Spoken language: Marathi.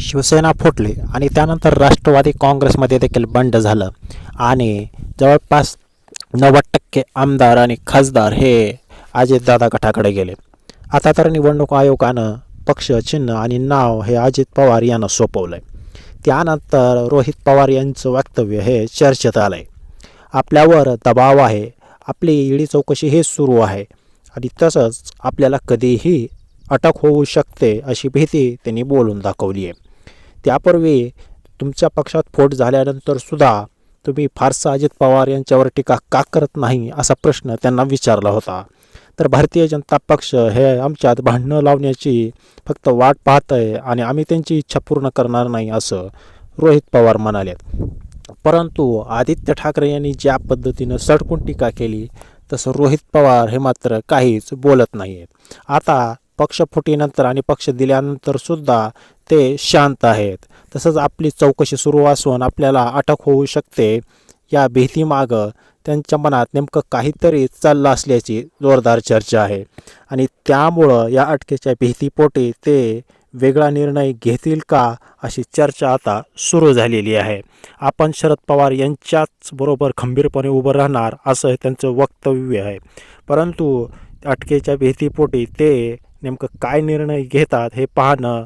शिवसेना फुटली आणि त्यानंतर राष्ट्रवादी काँग्रेसमध्ये देखील बंड झालं. आणि जवळपास नव्वद टक्के आमदार आणि खासदार हे अजितदादा गटाकडे गेले. आता तर निवडणूक आयोगानं पक्ष चिन्ह आणि नाव हे अजित पवार यांना सोपवलं आहे त्यानंतर रोहित पवार यांचं वक्तव्य हे चर्चेत आलं आहे आपल्यावर दबाव आहे. आपली ईडी चौकशी हे सुरू आहे. आणि तसंच आपल्याला कधीही अटक होऊ शकते अशी भीती त्यांनी बोलून दाखवली आहे त्यापूर्वी तुमच्या पक्षात फोट झाल्यानंतर सुद्धा तुम्ही फारसा अजित पवार यांच्यावर टीका का करत नाही असा प्रश्न त्यांना विचारला होता. तर भारतीय जनता पक्ष हे आमच्यात भांडणं लावण्याची फक्त वाट पाहत आहे आणि आम्ही त्यांची इच्छा पूर्ण करणार नाही असं रोहित पवार म्हणालेत. परंतु आदित्य ठाकरे यांनी ज्या पद्धतीनं सडकून टीका केली तसं रोहित पवार हे मात्र काहीच बोलत नाही आहेत आता पक्षफुटीनंतर आणि पक्ष दिल्यानंतर सुद्धा ते शांत आहेत. तसंच आपली चौकशी सुरू असून आपल्याला अटक होऊ शकते. या भीतीमागं त्यांच्या मनात नेमकं काहीतरी चाललं असल्याची जोरदार चर्चा आहे. आणि त्यामुळं या अटकेच्या भीतीपोटी ते वेगळा निर्णय घेतील का अशी चर्चा आता सुरू झालेली आहे. आपण शरद पवार यांच्याच बरोबर खंबीरपणे उभं राहणार असं त्यांचं वक्तव्य आहे. परंतु अटकेच्या भीतीपोटी ते नेमकं काय निर्णय घेतात हे पाहणं